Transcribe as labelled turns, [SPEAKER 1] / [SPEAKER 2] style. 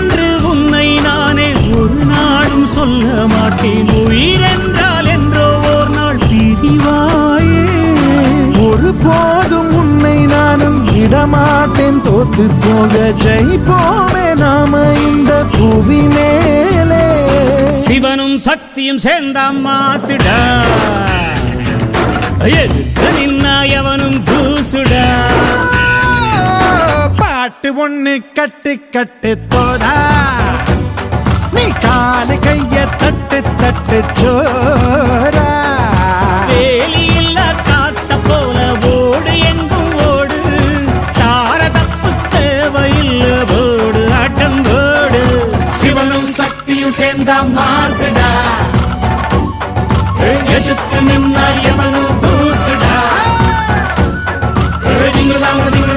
[SPEAKER 1] என்று உன்னை நானே ஒரு நாளும் சொல்ல மாட்டேன். உயிரென்றால் என்றோ ஓர் நாள் பிரிவாயே.
[SPEAKER 2] ஒரு போதும் உன்னை நானும் விடமாட்டேன். தோத்து போக ஜெயிப்போமே நாம இந்த புவி மேலே
[SPEAKER 1] சிவனும் சக்தியும் சேர்ந்தாம் மாசிடா எதுக்கு நின்ன
[SPEAKER 2] பாட்டு ஒண்ணு கட்டு கட்டு தோதா நீ காலு கைய தட்டு தட்டு சோரா
[SPEAKER 1] தார
[SPEAKER 2] சேர்ந்தா மாசுடா.
[SPEAKER 1] எதுக்கு நின்னா எவனும் தூசுடா
[SPEAKER 2] திங்குதாங்க திங்குதாங்க